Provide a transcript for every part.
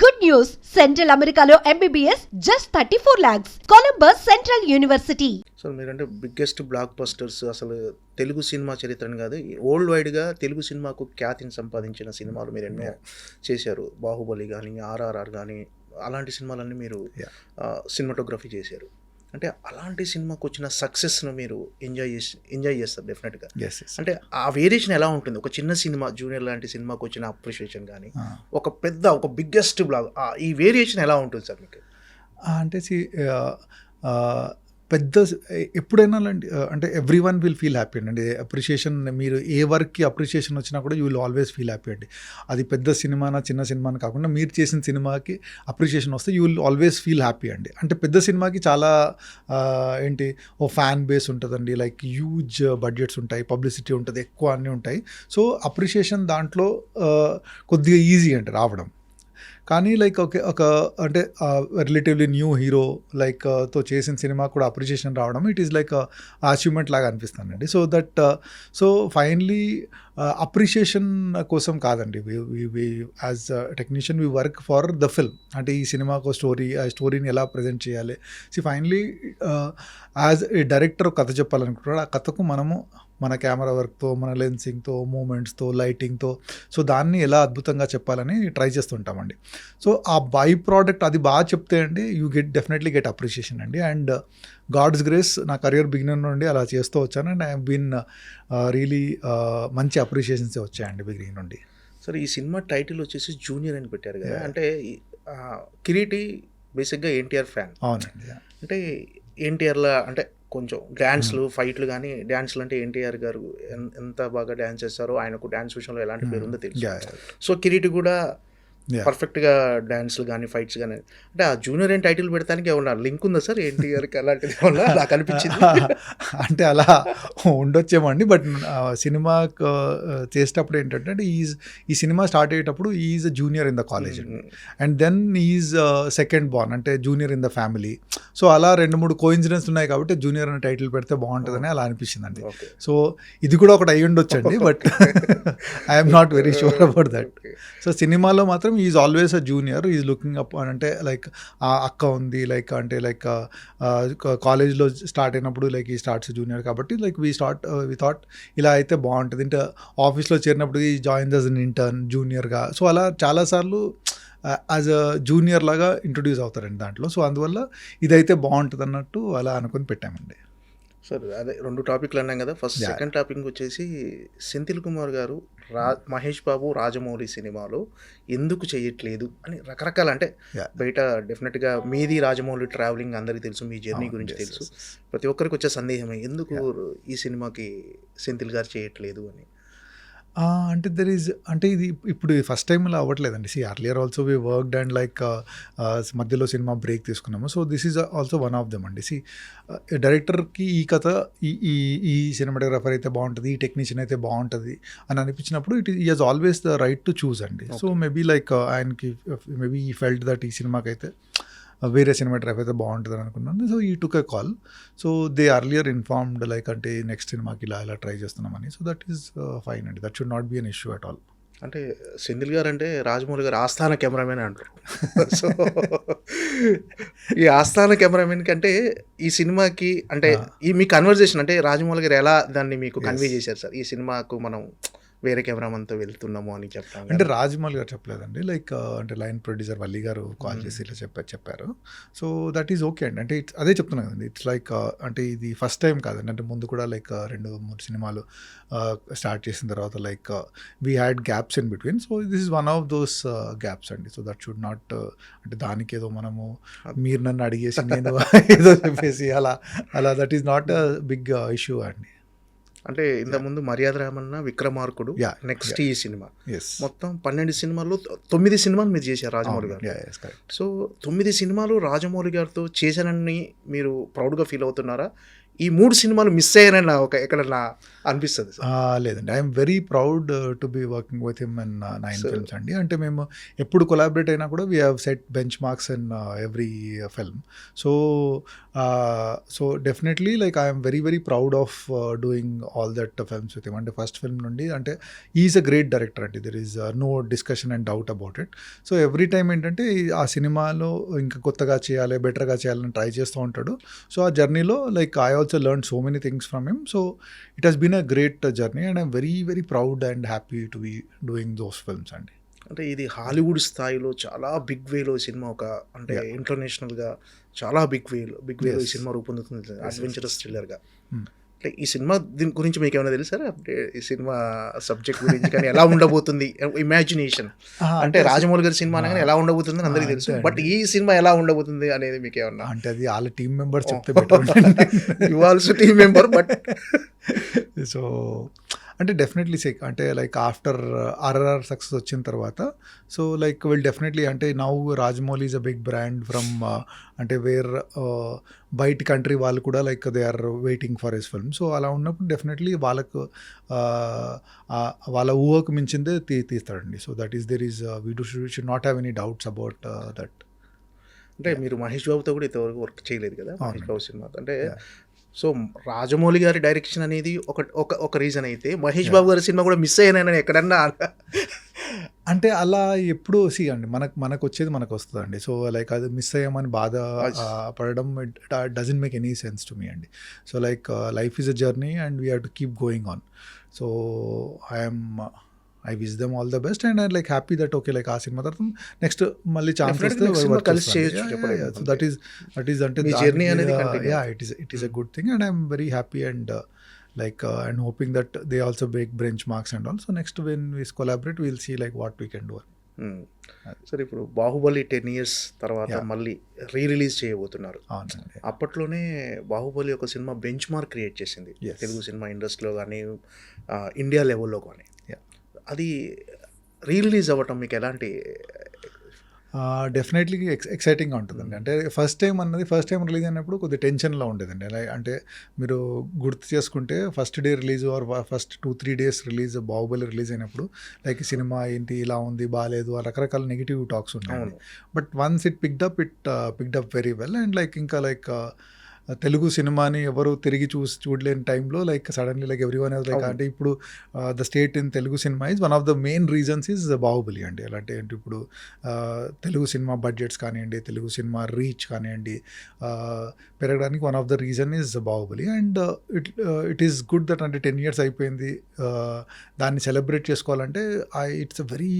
Good news! Central Americano MBBS just 34 lakhs. Columbus Central University. So మీరంటే biggest blockbusters అసలు Telugu cinema చరిత్రని కాదు world వైడ్గా తెలుగు సినిమాకు ఖ్యాతిని సంపాదించిన సినిమాలు మీరు ఎన్నో చేశారు బాహుబలి కానీ ఆర్ఆర్ఆర్ కానీ అలాంటి సినిమాలన్నీ మీరు. సినిమాటోగ్రఫీ చేశారు అంటే అలాంటి సినిమాకు వచ్చిన సక్సెస్ను మీరు ఎంజాయ్ చేసి ఎంజాయ్ చేస్తారు డెఫినెట్గా. అంటే ఆ వేరియేషన్ ఎలా ఉంటుంది? ఒక చిన్న సినిమా జూనియర్ లాంటి సినిమాకు వచ్చిన అప్రిషియేషన్ కానీ ఒక పెద్ద ఒక బిగ్గెస్ట్ బ్లాగ్ ఈ వేరియేషన్ ఎలా ఉంటుంది సార్ మీకు? అంటే పెద్ద ఎప్పుడైనా లాంటి అంటే every one will feel happy అండి. అప్రిషియేషన్ మీరు ఏ వర్క్కి అప్రిషియేషన్ వచ్చినా కూడా you will always feel happy అండి. అది పెద్ద సినిమానా చిన్న సినిమానా కాకుండా మీరు చేసిన సినిమాకి అప్రిషియేషన్ వస్తే you will always feel happy అండి. అంటే పెద్ద సినిమాకి చాలా ఏంటి ఓ ఫ్యాన్ బేస్ ఉంటుందండి. లైక్ హ్యూజ్ బడ్జెట్స్ ఉంటాయి పబ్లిసిటీ ఉంటుంది ఎక్కువ అన్నీ ఉంటాయి. సో అప్రిషియేషన్ దాంట్లో కొద్దిగా ఈజీ అండి రావడం. కానీ లైక్ ఓకే ఒక అంటే రిలేటివ్లీ న్యూ హీరో లైక్తో చేసిన సినిమా కూడా అప్రిషియేషన్ రావడం ఇట్ ఈస్ లైక్ అచీవ్మెంట్ లాగా అనిపిస్తుందండి. So that so finally appreciation కోసం కాదండి. As technician we work for the film అంటే ఈ సినిమాకు స్టోరీ ఆ స్టోరీని ఎలా ప్రజెంట్ చేయాలి? See finally as a director కథ చెప్పాలనుకుంటున్నాడు. ఆ కథకు మనము మన కెమెరా వర్క్తో మన లెన్సింగ్తో మూమెంట్స్తో లైటింగ్తో. సో దాన్ని ఎలా అద్భుతంగా చెప్పాలని ట్రై చేస్తుంటామండి. సో ఆ బై ప్రోడక్ట్ అది బాగా చెప్తే అండి you get definitely get appreciation అండి. అండ్ గాడ్స్ గ్రేస్ నా కెరియర్ బిగినర్ నుండి అలా చేస్తూ వచ్చాను. అండ్ ఐ బీన్ రియలీ మంచి అప్రిషియేషన్స్ వచ్చాయండి బిగినింగ్ నుండి. సార్ ఈ సినిమా టైటిల్ వచ్చేసి జూనియర్ అని పెట్టారు కదా. అంటే కిరీటి బేసిక్గా ఎన్టీఆర్ ఫ్యాన్. అవునండి అంటే ఎన్టీఆర్లా అంటే కొంచెం డ్యాన్స్లు ఫైట్లు కానీ డ్యాన్స్లు అంటే ఎన్టీఆర్ గారు ఎంత బాగా డ్యాన్స్ చేస్తారో ఆయనకు డ్యాన్స్ విషయంలో ఎలాంటి పేరు ఉందో తెలుసు. సో కిరీటి కూడా. పర్ఫెక్ట్గా డాన్స్లు కానీ ఫైట్స్ కానీ అంటే ఆ జూనియర్ అని టైటిల్ పెడతానికి ఏమన్నా లింక్ ఉందా సార్? ఎన్టీఆర్కి అలాంటిది ఏమన్నా నాకు అనిపించింది? అంటే అలా ఉండొచ్చేమో అండి. బట్ సినిమా చేసేటప్పుడు ఏంటంటే ఈజ్ ఈ సినిమా స్టార్ట్ అయ్యేటప్పుడు is junior in the college and. Then is second born అంటే junior in the family. So అలా రెండు మూడు కోయిన్సిడెన్స్ ఉన్నాయి కాబట్టి జూనియర్ అనే టైటిల్ పెడితే బాగుంటుందని అలా అనిపించిందండి. సో ఇది కూడా ఒకటి అయ్యి ఉండొచ్చండి but I'm not very sure about that so సినిమాలో మాత్రం is always a junior is looking up అంటే లైక్ ఆ అక్క ఉంది లైక్ అంటే లైక్ కాలేజ్లో స్టార్ట్ అయినప్పుడు లైక్ ఈ స్టార్ట్స్ జూనియర్ కాబట్టి like we start we thought ఇలా అయితే బాగుంటుంది. అంటే ఆఫీస్లో చేరినప్పుడు ఈ జాయిన్ అస్ అన్ ఇంటర్న్ జూనియర్గా సో అలా చాలాసార్లు యాజ్ అ జూనియర్ లాగా ఇంట్రొడ్యూస్ అవుతారండి దాంట్లో. సో అందువల్ల ఇదైతే బాగుంటుంది అన్నట్టు అలా అనుకుని పెట్టామండి. సార్ అదే రెండు టాపిక్లు అన్నాం కదా ఫస్ట్. సెకండ్ టాపిక్ వచ్చేసి సెంథిల్ కుమార్ గారు రా మహేష్ బాబు రాజమౌళి సినిమాలో ఎందుకు చేయట్లేదు అని రకరకాల అంటే. బయట డెఫినెట్గా మీది రాజమౌళి ట్రావెలింగ్ అందరికీ తెలుసు మీ జర్నీ గురించి తెలుసు. ప్రతి ఒక్కరికి వచ్చే సందేహమే ఎందుకు ఈ సినిమాకి సెంథిల్ గారు చేయట్లేదు అని అంటే దెర్ ఈజ్ అంటే ఇది ఇప్పుడు ఫస్ట్ టైం ఇలా అవ్వట్లేదండి. See earlier also we worked and like మధ్యలో సినిమా బ్రేక్ తీసుకున్నాము. So this is also one of them అండి. సి డైరెక్టర్కి ఈ కథ ఈ ఈ ఈ సినిమాటోగ్రఫర్ అయితే బాగుంటుంది ఈ టెక్నీషియన్ అయితే బాగుంటుంది అని అనిపించినప్పుడు it he has always the right to choose అండి. సో మేబీ లైక్ ఆయనకి మేబీ ఈ ఫెల్ట్ దట్ ఈ సినిమాకి అయితే వేరే సినిమాటోగ్రఫీ అయితే బాగుంటుంది అని అనుకున్నాను. So he took a call so they earlier informed like అంటే నెక్స్ట్ సినిమాకి ఇలా ఇలా ట్రై చేస్తున్నామని. సో దట్ ఈస్ ఫైన్ అండి. That should not be an issue at all అంటే సెంథిల్ గారు అంటే రాజమౌళి గారు ఆస్థాన కెమెరామెన్ అంటారు. సో ఈ ఆస్థాన కెమెరామెన్ కంటే ఈ సినిమాకి అంటే ఈ మీ కన్వర్జేషన్ అంటే రాజమౌళి గారు ఎలా దాన్ని మీకు కన్వే చేశారు సార్? ఈ సినిమాకు మనం వేరే కెమెరామన్తో వెళ్తున్నాము అని చెప్తాం అంటే రాజమౌళి గారు చెప్పలేదండి. లైక్ అంటే లైన్ ప్రొడ్యూసర్ వల్లి గారు కాల్ చేసి ఇలా చెప్పారు చెప్పారు. సో దట్ ఈజ్ ఓకే అండి. అంటే it's- అదే చెప్తున్నాను కదండి. ఇట్స్ లైక్ అంటే ఇది ఫస్ట్ టైం కాదండి. అంటే ముందు కూడా లైక్ రెండు మూడు సినిమాలు స్టార్ట్ చేసిన తర్వాత like we had gaps in between so this is one of those gaps అండి. సో దట్ షుడ్ నాట్ అంటే దానికి ఏదో మనము మీరు నన్ను అడిగేసి నేను ఏదో చెప్పేసి అలా అలా that is not big issue అండి. అంటే ఇంత ముందు మర్యాద రామన్న విక్రమార్కుడు నెక్స్ట్ ఈ సినిమా. మొత్తం పన్నెండు సినిమాల్లో తొమ్మిది సినిమాలు మీరు చేశారు రాజమౌళి గారు. సో తొమ్మిది సినిమాలు రాజమౌళి గారితో చేశానని మీరు ప్రౌడ్గా ఫీల్ అవుతున్నారా? ఈ మూడు సినిమాలు మిస్ అయ్యానని నా ఒక ఎక్కడన్నా అనిపిస్తుంది లేదండి. I'm very proud to be working with him in nine films అండి. అంటే మేము ఎప్పుడు కొలాబరేట్ అయినా కూడా we have set benchmarks in every film so so definitely like I'm very very proud of doing all that films with him అంటే first film నుండి అంటే is a great director అండి. There is no discussion and doubt about it so every time ఏంటంటే ఆ సినిమాలో ఇంకా కొత్తగా చేయాలి బెటర్గా చేయాలని ట్రై చేస్తూ ఉంటాడు. సో ఆ జర్నీలో like I also learn so many things from him so it has been a great journey and I'm very very proud and happy to be doing those films అండి అంటే ఇది హాలీవుడ్ స్థాయిలో చాలా big వేలో cinema ఒక అంటే Yeah. ఇంటర్నేషనల్గా చాలా big వేలో బిగ్ వేలో ఈ. సినిమా రూపొందుతుంది అడ్వెంచరస్ థ్రిల్లర్ అంటే ఈ సినిమా దీని గురించి మీకు ఏమైనా తెలుసా అంటే ఈ సినిమా సబ్జెక్ట్ గురించి కానీ ఎలా ఉండబోతుంది? ఇమాజినేషన్ అంటే రాజమౌళి గారి సినిమా అనగానే ఎలా ఉండబోతుంది అందరికీ తెలుసు. బట్ ఈ సినిమా ఎలా ఉండబోతుంది అనేది మీకు ఏమన్నా అంటే అది వాళ్ళ టీం మెంబర్స్ Oh. చెప్తే you also team member but so అంటే డెఫినెట్లీ సేక్ అంటే లైక్ ఆఫ్టర్ ఆర్ఆర్ఆర్ సక్సెస్ వచ్చిన తర్వాత సో లైక్ విల్ డెఫినెట్లీ అంటే now Rajamouli is a big brand from అంటే వేర్ బయట కంట్రీ వాళ్ళు కూడా like they are waiting for his film so అలా ఉన్నప్పుడు డెఫినెట్లీ వాళ్ళకు uh, uh, వాళ్ళ ఊహకు మించిందే తీ తీస్తాడండి. So that is there is we do should not have any doubts about that అంటే మీరు మహేష్ బాబుతో కూడా ఇంతవరకు వర్క్ చేయలేదు కదా? మహేష్. బాబు సినిమా అంటే. సో రాజమౌళి గారి డైరెక్షన్ అనేది ఒక ఒక ఒక రీజన్ అయితే మహేష్. బాబు గారి సినిమా కూడా మిస్ అయ్యానని ఎక్కడన్నా అంటే అలా ఎప్పుడు సి అండి. మనకు మనకు వచ్చేది మనకు వస్తుందండి. సో లైక్ అది మిస్ అయ్యామని బాధ పడడం doesn't make any sense to me అండి. So like life is a journey and we have to keep going on so I'm I wish them all the best and I like happy that okay like ఆ cinema తర్వాత next మళ్ళీ chance cinema కలిసి చేయొచ్చు, so. That is that is అంటే journey అనేది. Yeah it is it is a good thing and I'm very happy and like uh, and hoping that they also make benchmarks and all so next when we collaborate we'll see like what we can do సరే ఇప్పుడు Baahubali ten years తర్వాత. మళ్ళీ re release చేయబోతున్నారు అప్పట్లోనే బాహుబలి ఒక cinema bench mark create చేసింది. Telugu cinema ఇండస్ట్రీలో కానీ ఇండియా లెవెల్లో కానీ. అది రీ రిలీజ్ అవ్వటం మీకు ఎలాంటి డెఫినెట్లీ ఎక్స్ ఎక్సైటింగ్గా ఉంటుందండి. అంటే ఫస్ట్ టైం అన్నది ఫస్ట్ టైం రిలీజ్ అయినప్పుడు కొద్దిగా టెన్షన్లో ఉండేదండి. లైక్ అంటే మీరు గుర్తు చేసుకుంటే first day release or first two three days release Baahubali release అయినప్పుడు లైక్ సినిమా ఏంటి ఇలా ఉంది బాగాలేదు ఆ రకరకాల నెగిటివ్ టాక్స్ ఉన్నాయి but once it picked up it picked up very well and like ఇంకా లైక్ తెలుగు సినిమాని ఎవరు తిరిగి చూసి చూడలేని టైంలో like suddenly like everyone like. అంటే ఇప్పుడు the state in Telugu cinema is one of the main reasons is Baahubali అండి. ఎలా అంటే ఇప్పుడు తెలుగు సినిమా బడ్జెట్స్ కానివ్వండి తెలుగు సినిమా రీచ్ కానివ్వండి పెరగడానికి one of the reason is Baahubali and it it is good that అంటే టెన్ ఇయర్స్ అయిపోయింది దాన్ని సెలబ్రేట్ చేసుకోవాలంటే I it's a very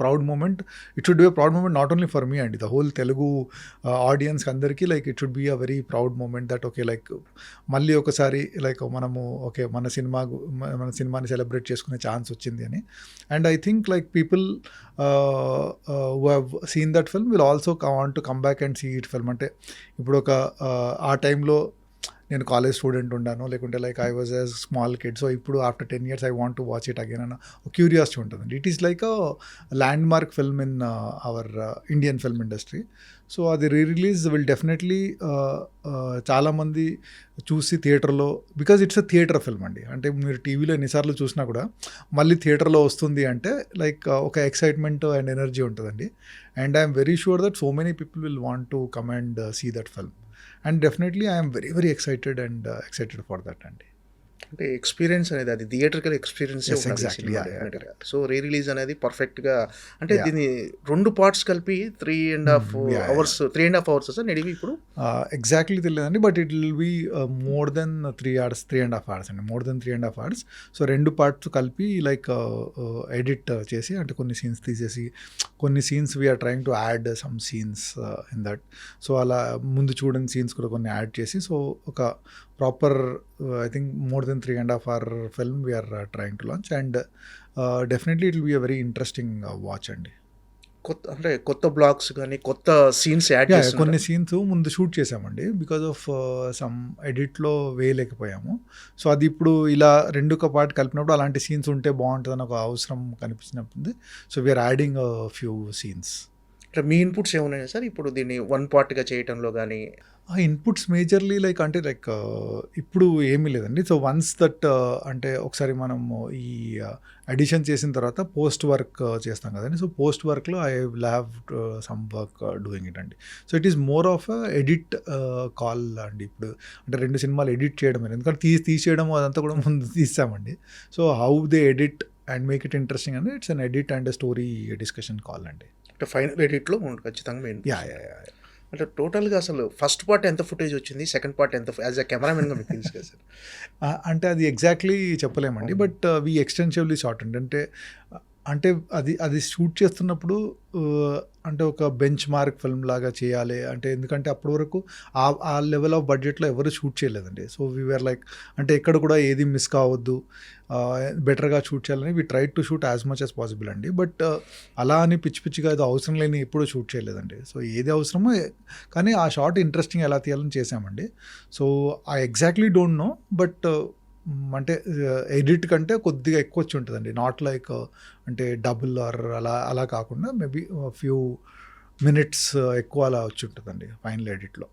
proud moment it should be a proud moment not only for me అండి the whole Telugu audience అందరికీ like it should be a very proud moment that okay like మళ్ళీ ఒకసారి like మనము okay మన cinema మన సినిమాని celebrate చేసుకునే chance వచ్చింది అని. And I think like people who have seen that film will also want to come back and see it film అంటే ఇప్పుడు ఒక uh, ఆ టైంలో నేను కాలేజ్ స్టూడెంట్ ఉన్నాను లేకుంటే like I was a small kid so ఇప్పుడు after ten years I want to watch it again అన్న క్యూరియాసిటీ ఉంటుంది it is like a landmark film in our Indian film industry so అది re release will definitely చాలామంది చూసి థియేటర్లో because it's a theatre film అండి. అంటే మీరు టీవీలో ఎన్నిసార్లు చూసినా కూడా మళ్ళీ థియేటర్లో వస్తుంది అంటే లైక్ ఒక ఎక్సైట్మెంట్ అండ్ ఎనర్జీ ఉంటుందండి. And I'm very sure that so many people will want to come and see that film and definitely I'm very very excited and excited for that అండి అంటే ఎక్స్పీరియన్స్ అనేది అది theatrical experience. So re release అనేది పర్ఫెక్ట్గా అంటే Yeah. దీని రెండు parts కలిపి three and half. Hours three and half hours sir నడివి ఇప్పుడు ఎగ్జాక్ట్లీ తెలియదండి but it will be more than three hours three and half hours అండి. More than three and half hours so రెండు parts కలిపి like edit చేసి అంటే కొన్ని scenes తీసేసి కొన్ని scenes we're trying to add some scenes in that so అలా ముందు చూడని సీన్స్ కూడా కొన్ని యాడ్ చేసి సో ఒక proper I think more than three and half hour film we're trying to launch and definitely it will be a very interesting watch అండి. కొత్త అంటే కొత్త బ్లాగ్స్ కానీ కొత్త సీన్స్ యాడ్ చేస్తున్నారు కొన్ని సీన్స్ ముందు షూట్ చేసామండి బికాజ్ ఆఫ్ సమ్ ఎడిట్లో వేయలేకపోయాము. సో అది ఇప్పుడు ఇలా రెండు ఒక పార్ట్ కలిపినప్పుడు అలాంటి సీన్స్ ఉంటే బాగుంటుందని ఒక అవసరం కనిపించినప్పుడు so we're adding few scenes అంటే మీ ఇన్పుట్స్ ఏమున్నాయి సార్? ఇప్పుడు దీన్ని వన్ పార్ట్గా చేయటంలో కానీ ఆ ఇన్పుట్స్ మేజర్లీ లైక్ అంటే లైక్ ఇప్పుడు ఏమీ లేదండి. సో వన్స్ దట్ అంటే ఒకసారి మనం ఈ అడిషన్ చేసిన తర్వాత పోస్ట్ వర్క్ చేస్తాం కదండి. సో పోస్ట్ వర్క్లో I will have some work doing it అండి. So it is more of edit call అండి. ఇప్పుడు అంటే రెండు సినిమాలు ఎడిట్ చేయడం ఎందుకంటే తీసి తీసేయడం అదంతా కూడా ముందు తీసామండి so how they edit and make it interesting అండి it's an edit and story discussion call అండి. అంటే ఫైనల్ ఎడిట్లో ఉంటుంది ఖచ్చితంగా మెయిన్ యా యా యా అంటే టోటల్గా అసలు ఫస్ట్ పార్ట్ ఎంత ఫుటేజ్ వచ్చింది సెకండ్ పార్ట్ ఎంత యాజ్ అ కెమెరామెన్గా మీకు తెలుసు కదా సార్? అంటే అది ఎగ్జాక్ట్లీ చెప్పలేమండి. బట్ వి ఎక్స్టెన్సివ్లీ షార్ట్ అండి అంటే అంటే అది అది షూట్ చేస్తున్నప్పుడు అంటే ఒక బెంచ్ మార్క్ ఫిల్మ్ లాగా చేయాలి. అంటే ఎందుకంటే అప్పటి వరకు ఆ ఆ లెవెల్ ఆఫ్ బడ్జెట్లో ఎవరు షూట్ చేయలేదండి. సో వీఆర్ లైక్ అంటే ఎక్కడ కూడా ఏది మిస్ కావద్దు. బెటర్గా షూట్ చేయాలని we try to shoot as much as possible అండి. బట్ అలా అని పిచ్చి పిచ్చిగా అది అవసరం లేని ఎప్పుడూ షూట్ చేయలేదండి. సో ఏది అవసరమో కానీ ఆ షార్ట్ ఇంట్రెస్టింగ్ ఎలా తీయాలని చేసామండి so I exactly don't know but అంటే uh, ఎడిట్ కంటే కొద్దిగా ఎక్కువ వచ్చి ఉంటుందండి. నాట్ లైక్ uh, అంటే డబుల్ ఆర్ అలా అలా కాకుండా మేబీ ఫ్యూ మినిట్స్ ఎక్కువ అలా వచ్చి ఉంటుందండి ఫైనల్ ఎడిట్లో